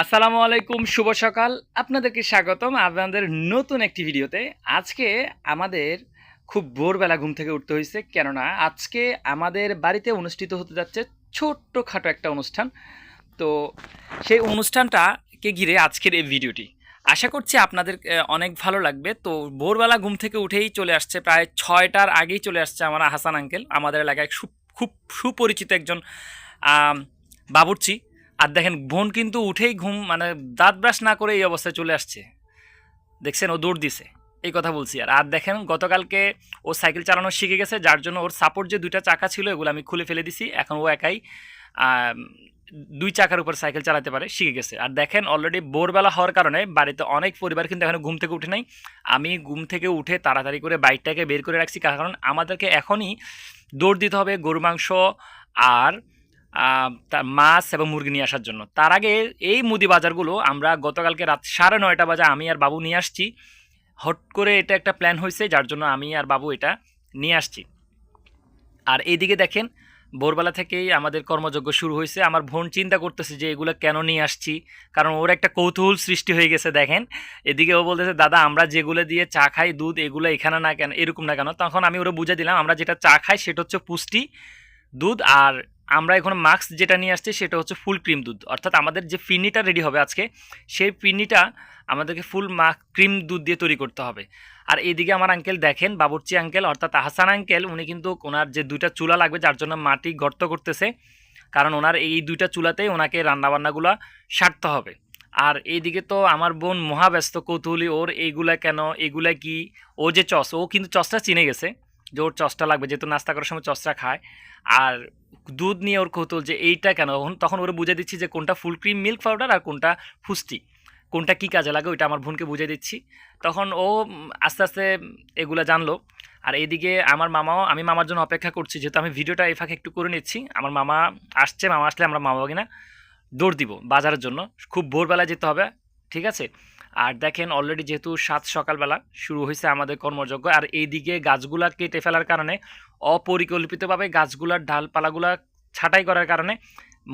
আসসালামু আলাইকুম, শুভ সকাল। আপনাদেরকে স্বাগতম আপনাদের নতুন একটি ভিডিওতে। আজকে আমাদের খুব ভোরবেলা ঘুম থেকে উঠতে হয়েছে, কেননা আজকে আমাদের বাড়িতে অনুষ্ঠিত হতে যাচ্ছে ছোট্টখাটো একটা অনুষ্ঠান। তো সেই অনুষ্ঠানটাকে ঘিরে আজকের এই ভিডিওটি। আশা করছি আপনাদের অনেক ভালো লাগবে। তো ভোরবেলা ঘুম থেকে উঠেই চলে আসছে, প্রায় ছয়টার আগেই চলে আসছে আমার হাসান আঙ্কেল, আমাদের এলাকায় খুব সুপরিচিত একজন বাবুর্চি। আর দেখেন, বোন কিন্তু উঠেই ঘুম মানে দাঁত ব্রাশ না করে এই অবস্থায় চলে আসছে। দেখছেন, ও দৌড় দিছে, এই কথা বলছি আর। আর দেখেন, গতকালকে ও সাইকেল চালানো শিখে গেছে, যার জন্য ওর সাপোর্ট যে দুইটা চাকা ছিল, এগুলো আমি খুলে ফেলে দিছি। এখন ও একাই দুই চাকার উপর সাইকেল চালাতে পারে, শিখে গেছে। আর দেখেন অলরেডি ভোরবেলা হওয়ার কারণে বাড়িতে অনেক পরিবার কিন্তু এখন ঘুম থেকে উঠে নাই। আমি ঘুম থেকে উঠে তাড়াতাড়ি করে বাইকটাকে বের করে রাখছি, কারণ আমাদেরকে এখনই দৌড় দিতে হবে গরু মাংস আর আহ, তা- মাছ এবং মুরগি নিয়ে আসার জন্য। তার আগে এই মুদি বাজারগুলো আমরা গতকালকে রাত সাড়ে নয়টা বাজে আমি আর বাবু নিয়ে আসছি। হট করে এটা একটা প্ল্যান হয়েছে যার জন্য আমি আর বাবু এটা নিয়ে আসছি। আর এইদিকে দেখেন ভোরবেলা থেকেই আমাদের কর্মযজ্ঞ শুরু হয়েছে। আমার বোন চিন্তা করতেছে যে এগুলো কেন নিয়ে আসছি কারণ ওর একটা কৌতূহল সৃষ্টি হয়ে গেছে দেখেন। এদিকে ও বলতেছে দাদা আমরা যেগুলো দিয়ে চা খাই দুধ এগুলো এখানে না কেন এরকম না কেন? তখন আমি ওরা বুঝে দিলাম আমরা যেটা চা খাই সেটা হচ্ছে পুষ্টি দুধ আর আমরা এখন মাস্ক যেটা নিয়ে আসছি সেটা হচ্ছে ফুল ক্রিম দুধ। অর্থাৎ আমাদের যে ফিরনিটা রেডি হবে আজকে, সেই ফিরনিটা আমাদেরকে ফুল মা, ক্রিম দুধ দিয়ে তৈরি করতে হবে। আর এইদিকে আমার আঙ্কেল দেখেন, বাবুর্চি আঙ্কেল অর্থাৎ হাসান আঙ্কেল উনি কিন্তু ওনার যে দুইটা চুলা লাগবে, যার জন্য মাটি গর্ত করতেছে। কারণ ওনার এই দুইটা চুলাতেই ওনাকে রান্নাবান্নাগুলো সারতে হবে। আর এইদিকে তো আমার বোন মহাব্যস্ত, কৌতূহলী, ওর এইগুলা কেন, এগুলা কি, ও যে চস, ও কিন্তু চসটা চিনে গেছে। ওর চসটা লাগবে, যেহেতু নাস্তা করার সময় চসটা খায়। আর দুধ নিয়ে ওর কৌতূহল যে এইটা কেন? তখন- ওরা বুঝে দিচ্ছি যে কোনটা ফুল ক্রিম মিল্ক পাউডার আর কোনটা ফুস্টি কোনটা কী কাজে লাগে ওইটা আমার বোনকে বুঝে দিচ্ছি। তখন ও আস্তে আস্তে এগুলো জানলো। আর এইদিকে আমার মামাও, আমি মামার জন্য অপেক্ষা করছি, যেহেতু আমি ভিডিওটা এই ফাঁকে একটু করে নিচ্ছি। আমার মামা আসছে, মামা আসলে আমরা মামা কিনা দৌড় দিব বাজারের জন্য। খুব ভোরবেলা যেতে হবে, ঠিক আছে? আর দেখেন অলরেডি যেহেতু সাত সকালবেলা শুরু হয়েছে আমাদের কর্মযজ্ঞ, আর এইদিকে গাছগুলা কেটে ফেলার কারণে, অপরিকল্পিতভাবে গাছগুলার ডালপালাগুলা ছাঁটাই করার কারণে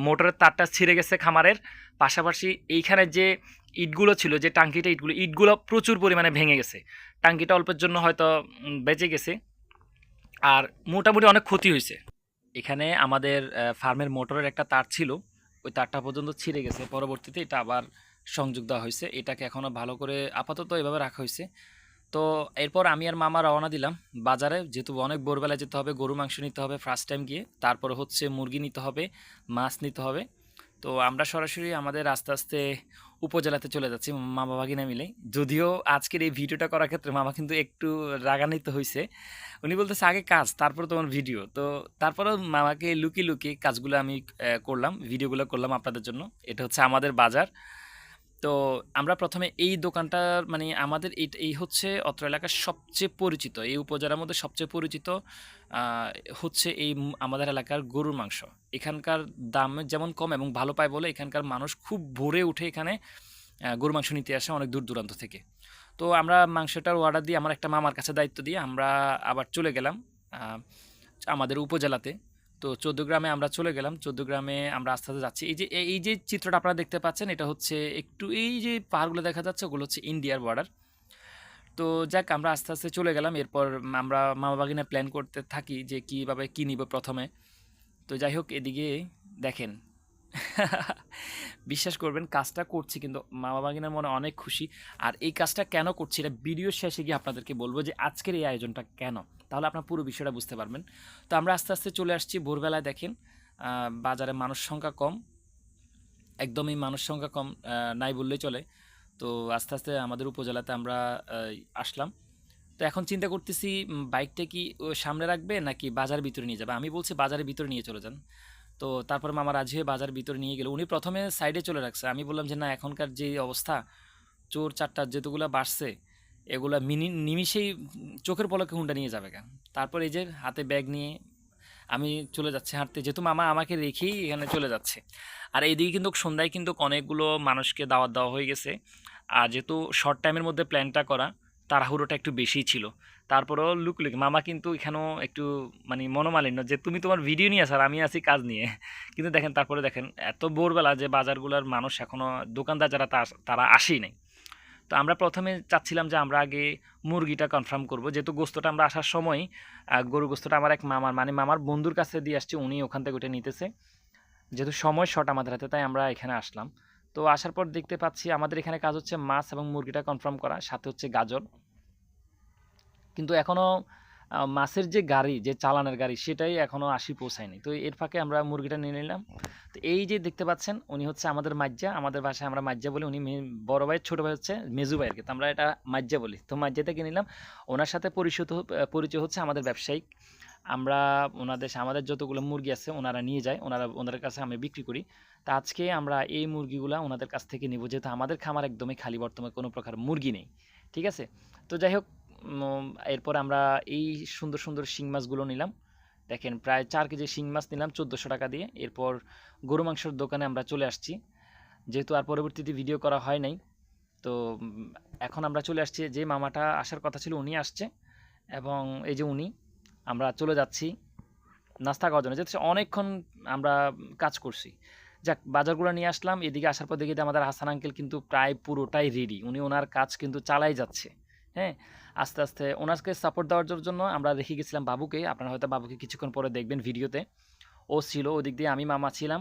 মোটরের তারটা ছিঁড়ে গেছে খামারের। পাশাপাশি এইখানে যে ইটগুলো ছিল, যে টাঙ্কিটা ইটগুলো ইটগুলো প্রচুর পরিমাণে ভেঙে গেছে। টাঙ্কিটা অল্পের জন্য হয়তো বেঁচে গেছে। আর মোটামুটি অনেক ক্ষতি হয়েছে। এখানে আমাদের ফার্মের মোটরের একটা তার ছিল, ওই তারটা পর্যন্ত ছিঁড়ে গেছে। পরবর্তীতে এটা আবার সংযোগ দেওয়া হয়েছে। এটাকে এখনও ভালো করে আপাতত এভাবে রাখা হয়েছে। তো এরপর আমি আর মামা রওনা দিলাম বাজারে। যেহেতু অনেক ভোরবেলায় যেতে হবে, গরু মাংস নিতে হবে ফার্স্ট টাইম গিয়ে। তারপরে হচ্ছে মুরগি নিতে হবে, মাছ নিতে হবে। তো আমরা সরাসরি আমাদের আস্তে আস্তে উপজেলাতে চলে যাচ্ছি মা বাবা কিনা মিলে। যদিও আজকের এই ভিডিওটা করার ক্ষেত্রে মামা কিন্তু একটু রাগান্বিত হয়েছে। উনি বলতেছে, আগে কাজ, তারপরে তোমার ভিডিও তো তারপরেও মামাকে লুকিয়ে লুকিয়ে কাজগুলো আমি করলাম ভিডিওগুলো করলাম আপনাদের জন্য। এটা হচ্ছে আমাদের বাজার। তো আমরা প্রথমে এই দোকানটার মানে আমাদের এই এই হচ্ছে অত্র এলাকার সবচেয়ে পরিচিত, এই উপজেলার মধ্যে সবচেয়ে পরিচিত হচ্ছে এই আমাদের এলাকার গরুর মাংস। এখানকার দাম যেমন কম এবং ভালো পায় বলে এখানকার মানুষ খুব ভোরে উঠে এখানে গরুর মাংস নিতে আসে অনেক দূর দূরান্ত থেকে। তো আমরা মাংসটার অর্ডার দিয়ে, আমার একটা মামার কাছে দায়িত্ব দিয়ে আমরা আবার চলে গেলাম আমাদের উপজেলাতে। তো চোদ্দ গ্রামে আমরা চলে গেলাম। চোদ্দ গ্রামে আমরা আস্তে আস্তে যাচ্ছি। এই যে এই- যে চিত্রটা আপনারা দেখতে পাচ্ছেন, এটা হচ্ছে একটু এই যে পাহাড়গুলো দেখা যাচ্ছে, ওগুলো হচ্ছে ইন্ডিয়ার বর্ডার তো যাক, আমরা আস্তে আস্তে চলে গেলাম। এরপর আমরা মামা বাগিনা প্ল্যান করতে থাকি যে কীভাবে কী নিব প্রথমে। তো যাই হোক, এদিকে দেখেন। বিশ্বাস করবেন, কাজটা করছি কিন্তু মামা বাগিনার মনে অনেক খুশি। আর এই কাজটা কেন করছি, এটা ভিডিও শেষে গিয়ে আপনাদেরকে বলব যে আজকের এই আয়োজনটা কেন? তাহলে আপনার পুরো বিষয়টা বুঝতে পারবেন। তো আমরা আস্তে আস্তে চলে আসছি, ভোরবেলায় দেখেন বাজারে মানুষ সংখ্যা কম, একদমই মানুষ সংখ্যা কম নাই বললেই চলে। তো আস্তে আস্তে আমাদের উপজেলাতে আমরা আসলাম। তো এখন চিন্তা করতেছি বাইকটা কি সামনে রাখবে নাকি বাজার ভিতরে নিয়ে যাবে? আমি বলছি বাজারের ভিতরে নিয়ে চলে যান। তো তারপর মামা রাজি হয়ে বাজার ভিতরে নিয়ে গেল। উনি প্রথমে সাইডে চলে রাখছে। আমি বললাম যে, না, এখনকার যে অবস্থা, চোর চারটা যেতগুলো বাড়ছে এগুলা মিনি, নিমিষেই চোখের পলকে হুন্ডা নিয়ে যাবে কেন? তারপর এই যে হাতে ব্যাগ নিয়ে আমি চলে যাচ্ছি হাঁটতে, যেহেতু মামা আমাকে রেখেই এখানে চলে যাচ্ছে। আর এইদিকে কিন্তু সন্ধ্যায় কিন্তু অনেকগুলো মানুষকে দাওয়াত দেওয়া হয়ে গেছে। আর যেহেতু শর্ট টাইমের মধ্যে প্ল্যানটা করা, তাড়াহুড়োটা একটু বেশিই ছিল। তারপরেও লুকলুক মামা কিন্তু এখানেও একটু মানে মনোমালিন্য যে তুমি তোমার ভিডিও নিয়ে আসার আমি আছি কাজ নিয়ে। কিন্তু দেখেন, তারপরে দেখেন, এত ভোরবেলা যে বাজারগুলোর মানুষ এখনও দোকানদার যারা তারা আসেই নাই। তো আমরা প্রথমে চাচ্ছিলাম যে আমরা আগে মুরগিটা কনফার্ম করব। যেহেতু গোস্তটা আমরা আসার সময় গরু গোস্তটা আমার এক মামার মানে মামার বন্ধুর কাছে দিয়ে আসছি, উনি ওখান থেকে ওটা নিতেছে। যেহেতু সময় শর্ট আমাদের হাতে, তাই আমরা এখানে আসলাম। তো আসার পর দেখতে পাচ্ছি আমাদের এখানে কাজ হচ্ছে মাছ এবং মুরগিটা কনফার্ম করা, সাথে হচ্ছে গাজর। কিন্তু এখনও মাছের যে গাড়ি, যে চালানের গাড়ি, সেটাই এখনও আসি পৌঁছায়নি। তো এর ফাঁকে আমরা মুরগিটা নিয়ে নিলাম। তো এই যে দেখতে পাচ্ছেন, উনি হচ্ছে আমাদের মাজ্জা। আমাদের ভাষায় আমরা মাজ্জা বলি। উনি বড় ভাই, ছোট ভাই হচ্ছে মেজু ভাই আর কি তো আমরা এটা মাজ্জা বলি। তো মাজ্জা থেকে নিলাম। ওনার সাথে পরিচিত পরিচয় হচ্ছে আমাদের ব্যবসায়িক। আমরা ওনাদের আমাদের যতগুলো মুরগি আছে, ওনারা নিয়ে যায়। ওনারা, ওনাদের কাছে আমি বিক্রি করি। তা আজকে আমরা এই মুরগিগুলো ওনাদের কাছ থেকে নিব। যেহেতু আমাদের খামার একদমই খালি, বর্তমানে কোনো প্রকার মুরগি নেই। ঠিক আছে? তো যাই হোক এরপর আমরা এই সুন্দর সুন্দর শিং মাছগুলো নিলাম। দেখেন, প্রায় চার কেজি শিং মাছ নিলাম চোদ্দোশো টাকা দিয়ে। এরপর গরু মাংসের দোকানে আমরা চলে আসছি। যেহেতু আর পরবর্তীতে ভিডিও করা হয় নাই, তো এখন আমরা চলে আসছি যে মামাটা আসার কথা ছিল উনি আসছে এবং এই যে উনি, আমরা চলে যাচ্ছি নাস্তা খাওয়ার জন্য। যেহেতু অনেকক্ষণ আমরা কাজ করছি। যাক, বাজারগুলো নিয়ে আসলাম। এদিকে আসার পর দেখি আমাদের হাসান আঙ্কেল কিন্তু প্রায় পুরোটাই রেডি উনি ওনার কাজ কিন্তু চালাই যাচ্ছে। হ্যাঁ আস্তে আস্তে। ওনাকে সাপোর্ট দেওয়ার জন্য আমরা রেখে গেছিলাম বাবুকে। আপনারা হয়তো বাবুকে কিছুক্ষণ পরে দেখবেন ভিডিওতে। ও ছিল ওদিক দিয়ে, আমি মামা ছিলাম,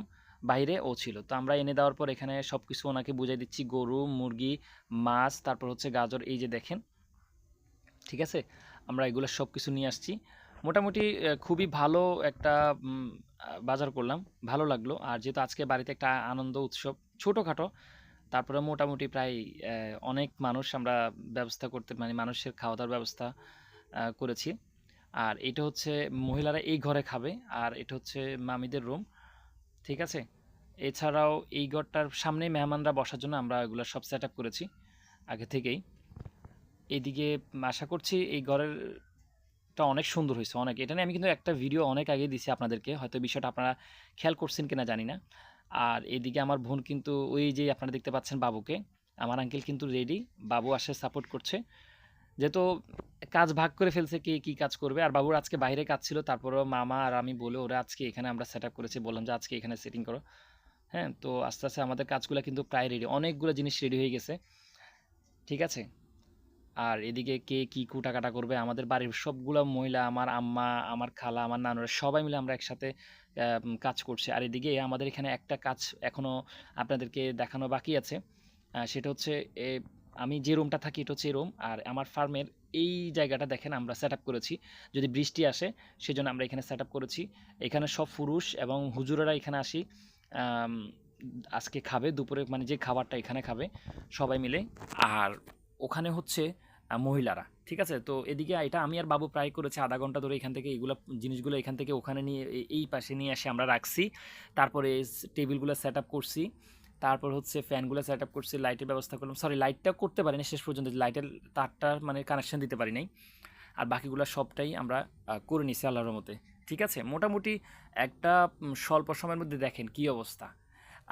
বাইরে ও ছিল। তো আমরা এনে দেওয়ার পর এখানে সব কিছু ওনাকে বুঝাই দিচ্ছি, গরু, মুরগি, মাছ, তারপর হচ্ছে গাজর, এই যে দেখেন। ঠিক আছে? আমরা এগুলো সব কিছু নিয়ে আসছি। মোটামুটি খুবই ভালো একটা বাজার করলাম। ভালো লাগল। আর যেহেতু আজকে বাড়িতে একটা আনন্দ উৎসব, ছোটোখাটো তারপরে মোটামুটি প্রায় অনেক মানুষ আমরা ব্যবস্থা করতে মানে মানুষের খাওয়া দাওয়ার ব্যবস্থা করেছি। আর এটা হচ্ছে মহিলারা এই ঘরে খাবে, আর এটা হচ্ছে মামিদের রুম ঠিক আছে? এছাড়াও এই ঘরটার সামনে মেহমানরা বসার জন্য আমরা এগুলো সব সেট করেছি, আগে থেকেই। এদিকে আশা করছি এই ঘরেরটা অনেক সুন্দর হয়েছে, অনেক। এটা নিয়ে আমি কিন্তু একটা ভিডিও অনেক আগে দিছি আপনাদেরকে, হয়তো বিষয়টা আপনারা খেয়াল করছেন কিনা জানি না। আর এদিকে আমার বোন কিন্তু ওই যে আপনারা দেখতে পাচ্ছেন বাবুকে, আমার আঙ্কেল কিন্তু রেডি বাবু আসে সাপোর্ট করছে। যেহেতু কাজ ভাগ করে ফেলছে কে কী কাজ করবে, আর বাবুর আজকে বাইরে কাজ ছিল, তারপরেও মামা আর আমি বলে ওরা আজকে এখানে আমরা সেট করেছি, বললাম যে আজকে এখানে সেটিং করো। হ্যাঁ তো আস্তে আস্তে আমাদের কাজগুলো কিন্তু প্রায় রেডি অনেকগুলো জিনিস রেডি হয়ে গেছে। ঠিক আছে? আর এদিকে কে কি কুটা কাটা করবে? আমাদের বাড়ির সবগুলো মহিলা, আমার আম্মা, আমার খালা, আমার নানুরা সবাই মিলে আমরা একসাথে কাজ করছি। আর এদিকে আমাদের এখানে একটা কাজ এখনও আপনাদেরকে দেখানো বাকি আছে। সেটা হচ্ছে আমি যে রুমটা থাকি এটা হচ্ছে রুম। আর আমার ফার্মের এই জায়গাটা দেখেন আমরা সেট করেছি। যদি বৃষ্টি আসে, সেজন্য আমরা এখানে সেট করেছি। এখানে সব পুরুষ এবং হুজুরেরা এখানে আসি আজকে খাবে, দুপুরে মানে যে খাবারটা এখানে খাবে, সবাই মিলে। আর ওখানে হচ্ছে মহিলারা, ঠিক আছে? তো এদিকে এটা আমি আর বাবু প্রায় করেছি আধা ঘণ্টা ধরে এখান থেকে এইগুলো জিনিসগুলো এখান থেকে ওখানে নিয়ে এই পাশে নিয়ে এসে আমরা রাখছি। তারপরে টেবিলগুলো সেট আপ করছি। তারপর হচ্ছে ফ্যানগুলো সেট আপ করছি লাইটের ব্যবস্থা করলাম। সরি লাইটটা করতে পারিনি শেষ পর্যন্ত লাইটের তারটা মানে কানেকশান দিতে পারি নাই। আর বাকিগুলো সবটাই আমরা করে নিছি আল্লাহর মতে ঠিক আছে? মোটামুটি একটা স্বল্প সময়ের মধ্যে দেখেন কি অবস্থা।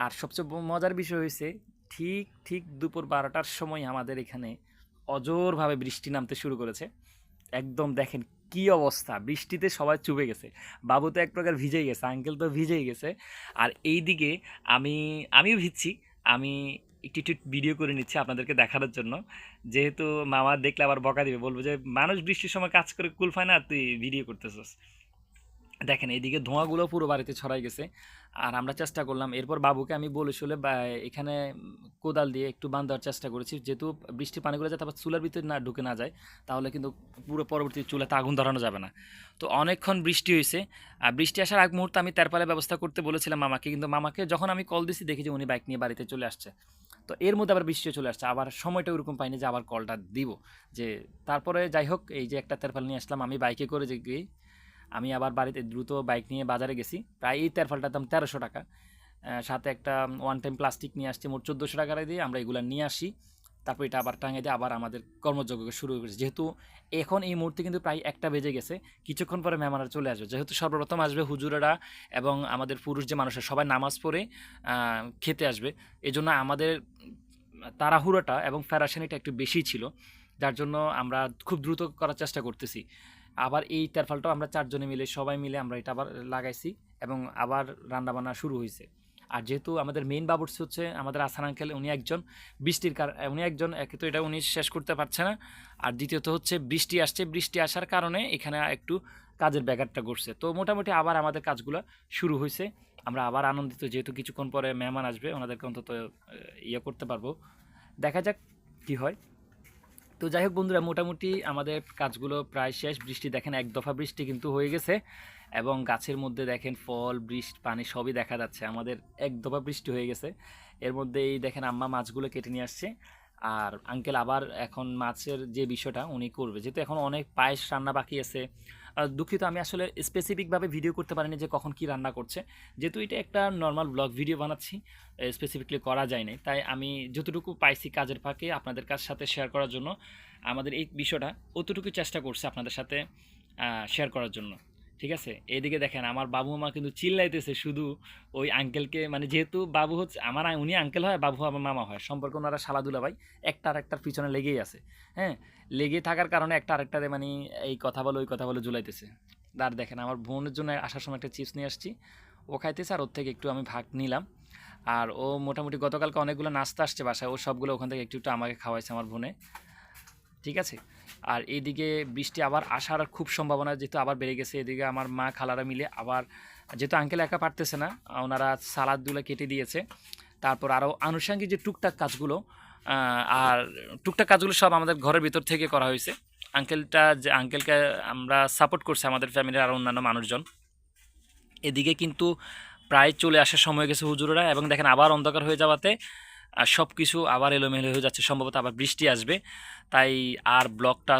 আর সবচেয়ে মজার বিষয় হয়েছে ঠিক ঠিক দুপুর বারোটার সময় আমাদের এখানে অজোরভাবে বৃষ্টি নামতে শুরু করেছে। একদম দেখেন কি অবস্থা, বৃষ্টিতে সবাই চুপে গেছে। বাবু তো এক প্রকার ভিজেই গেছে, আঙ্কেল তো ভিজেই গেছে। আর এই দিকে আমি, আমিও ভিজছি। আমি একটু একটু ভিডিও করে নিচ্ছি আপনাদেরকে দেখানোর জন্য। যেহেতু মামা দেখলে আবার বকা দিবে, বলব যে, মানুষ বৃষ্টির সময় কাজ করে, কুল পায় না, তুই ভিডিও করতেছিস। দেখেন, এইদিকে ধোঁয়াগুলো পুরো বাড়িতে ছড়াই গেছে। আর আমরা চেষ্টা করলাম, এরপর বাবুকে আমি বলে শুলে এখানে কোদাল দিয়ে একটু বাঁধার চেষ্টা করেছি। যেহেতু বৃষ্টি পানিগুলো যাতে আবার চুলার ভিতরে না ঢুকে না যায়, তাহলে কিন্তু পুরো পরবর্তী চুলাতে আগুন ধরানো যাবে না। তো অনেকক্ষণ বৃষ্টি হয়েছে। আর বৃষ্টি আসার আগ মুহূর্তে আমি তেরপালের ব্যবস্থা করতে বলেছিলাম মামাকে, কিন্তু মামাকে যখন আমি কল দিছি, দেখি যে উনি বাইক নিয়ে বাড়িতে চলে আসছে। তো এর মধ্যে আবার বৃষ্টিও চলে আসছে। আবার সময়টা ওরকম পাইনি যে আবার কলটা দিব। যে তারপরে যাই হোক, এই যে একটা তেরপাল নিয়ে আসলাম, আমি বাইকে করে যে গিয়ে আমি আবার বাড়িতে দ্রুত বাইক নিয়ে বাজারে গেছি। প্রায় এই তেরফালটার দাম তেরোশো টাকা। সাথে একটা ওয়ান টাইম প্লাস্টিক নিয়ে আসছি, মোট চোদ্দোশো টাকা দিয়ে আমরা এগুলো নিয়ে আসি। তারপর এটা আবার টাঙিয়ে দিয়ে আবার আমাদের কর্মযজ্ঞ শুরু করেছি। যেহেতু এখন এই মুহূর্তে কিন্তু প্রায় একটা বেজে গেছে, কিছুক্ষণ পরে মেহমানরা চলে আসবে। যেহেতু সর্বপ্রথম আসবে হুজুরেরা এবং আমাদের পুরুষ যে মানুষের, সবাই নামাজ পড়ে খেতে আসবে। এজন্য আমাদের তাড়াহুড়োটা এবং ফেরাসানিটা একটু বেশি ছিল। যার জন্য আমরা খুব দ্রুত করার চেষ্টা করতেছি। আবার এই তেরফালটাও আমরা চারজনে মিলে, সবাই মিলে আমরা এটা আবার লাগাইছি এবং আবার রান্নাবান্না শুরু হয়েছে আর যেহেতু আমাদের মেইন বাবুর্চি হচ্ছে আমাদের আসান আঙ্কেল উনি একজন বৃষ্টির কার, উনি একজন, একে তো এটা উনি শেষ করতে পারছে না। আর দ্বিতীয়ত হচ্ছে বৃষ্টি আসছে, বৃষ্টি আসার কারণে এখানে একটু কাজের ব্যাঘাতটা ঘটছে। তো মোটামুটি আবার আমাদের কাজগুলো শুরু হয়েছে আমরা আবার আনন্দিত, যেহেতু কিছুক্ষণ পরে মেহমান আসবে, ওনাদেরকে অন্তত ইয়ে করতে পারব। দেখা যাক কি হয়। তো যাই হোক বন্ধুরা, মোটামুটি আমাদের কাজগুলো প্রায় শেষ। বৃষ্টি দেখেন, এক দফা বৃষ্টি কিন্তু হয়ে গেছে এবং গাছের মধ্যে দেখেন ফল, বৃষ্টি, পানি সবই দেখা যাচ্ছে। আমাদের এক দফা বৃষ্টি হয়ে গেছে। এর মধ্যে এই দেখেন আম্মা মাছগুলো কেটে নিয়ে আসছে। আর আঙ্কেল আবার এখন মাছের যে বিষয়টা, উনি করবে। যেহেতু এখন অনেক পায়েস রান্না বাকি আছে দুঃখিত, আমি আসলে স্পেসিফিকভাবে ভিডিও করতে পারিনি যে কখন কি রান্না করছে। যেহেতু এটা একটা নর্মাল ব্লগ ভিডিও বানাচ্ছি স্পেসিফিকলি করা যায় নাই তাই আমি যতটুকু পাইছি কাজের ফাঁকে আপনাদের কাছ সাথে শেয়ার করার জন্য, আমাদের এই বিষয়টা অতটুকু চেষ্টা করছে আপনাদের সাথে শেয়ার করার জন্য। ঠিক আছে? এদিকে দেখেন, আমার বাবু মা কিন্তু চিল্লাইতেছে শুধু ওই আঙ্কেলকে মানে যেহেতু বাবু হচ্ছে, আমার উনি আঙ্কেল হয়, বাবু আমার মামা হয়। সম্পর্ক ওনারা শালাদুলা ভাই, একটা আর একটার পিছনে লেগেই আছে। হ্যাঁ? লেগে থাকার কারণে একটা আরেকটারে মানে এই কথা বলে, ওই কথা বলে জুলাইতেছে আর দেখেন, আমার বোনের জন্য আসার সময় একটা চিপস নিয়ে আসছি। ও খাইতেছে আর ওর থেকে একটু আমি ভাগ নিলাম। আর ও মোটামুটি গতকালকে অনেকগুলো নাস্তা আসছে বাসায়, ও সবগুলো ওখান থেকে একটু একটু আমাকে খাওয়াইছে আমার বোনে। ঠিক আছে? আর এদিকে বৃষ্টি আবার আসার খুব সম্ভাবনা, যেহেতু আবার বেড়ে গেছে, এদিকে আমার মা খালারা মিলে আবার, যেহেতু আঙ্কেল একা পারতেছে না, ওনারা সালাদগুলো কেটে দিয়েছে। তারপর আরও আনুষঙ্গিক যে টুকটাক কাজগুলো আর টুকটাক কাজগুলো সব আমাদের ঘরের ভিতর থেকে করা হয়েছে। আঙ্কেলটা যে আঙ্কেলকে আমরা সাপোর্ট করছি আমাদের ফ্যামিলির আরও অন্যান্য মানুষজন। এদিকে কিন্তু প্রায় চলে আসার সময় গেছে হুজুরেরা, এবং দেখেন আবার অন্ধকার হয়ে যাওয়াতে সব কিছু আবার এলোমেলো হয়ে যাচ্ছে সম্ভবত আবার বৃষ্টি আসবে। তাই আর ব্লগটা